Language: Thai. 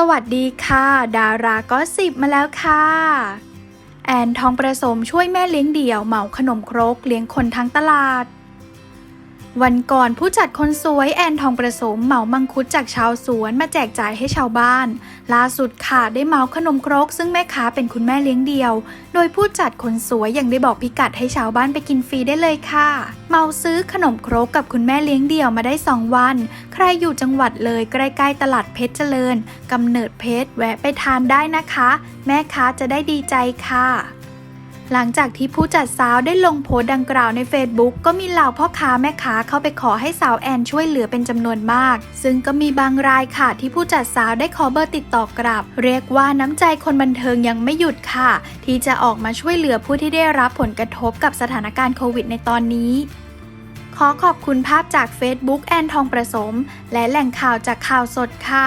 สวัสดีค่ะ ดาราก็สิบมาแล้วค่ะ แอนทองประสมช่วยแม่เลี้ยงเดี่ยวเหมาขนมครกเลี้ยงคนทั้งตลาด วันก่อนผู้จัดคนสวยแอนทองประสมเหมามังคุดจากชาวสวนมาแจกจ่ายให้ชาวบ้าน ล่าสุดค่ะได้เหมาขนมครกซึ่งแม่ค้าเป็นคุณแม่เลี้ยงเดี่ยว โดยผู้จัดคนสวยยังได้บอกพิกัดให้ชาวบ้านไปกินฟรีได้เลยค่ะ เมาซื้อขนมครกกับคุณแม่เลี้ยงเดี่ยวมาได้ 2 วัน ใครอยู่จังหวัดเลยใกล้ๆตลาดเพชรเจริญกำเนิดเพชรแวะไปทานได้นะคะ แม่ค้าจะได้ดีใจค่ะ หลังจากที่ผู้จัดสาวได้ลงโพสต์ดังกล่าวใน Facebook ก็มีเหล่าพ่อค้าแม่ค้าเข้าไปขอให้สาวแอนช่วยเหลือเป็นจำนวนมาก ซึ่งก็มีบางรายค่ะที่ผู้จัดสาวได้ขอเบอร์ติดต่อกลับ เรียกว่าน้ำใจคนบันเทิงยังไม่หยุดค่ะ ที่จะออกมาช่วยเหลือผู้ที่ได้รับผลกระทบกับสถานการณ์โควิดในตอนนี้ขอขอบคุณภาพจาก Facebook แอนทองประสม และแหล่งข่าวจากข่าวสดค่ะ